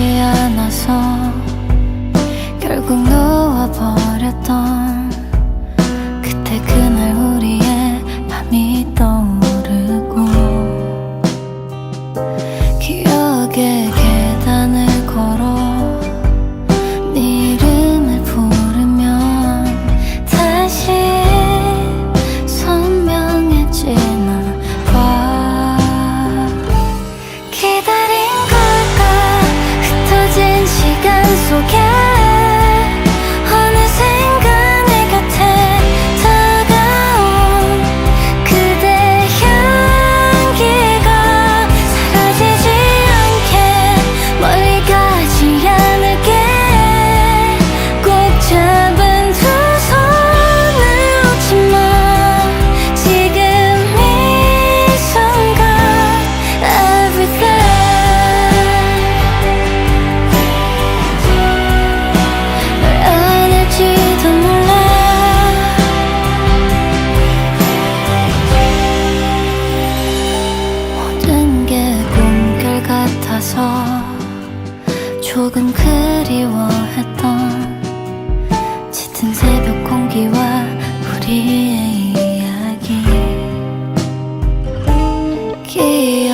않아서 결국 놓아버렸던 조금 그리워했던 짙은 새벽 공기와 우리의 이야기. 기억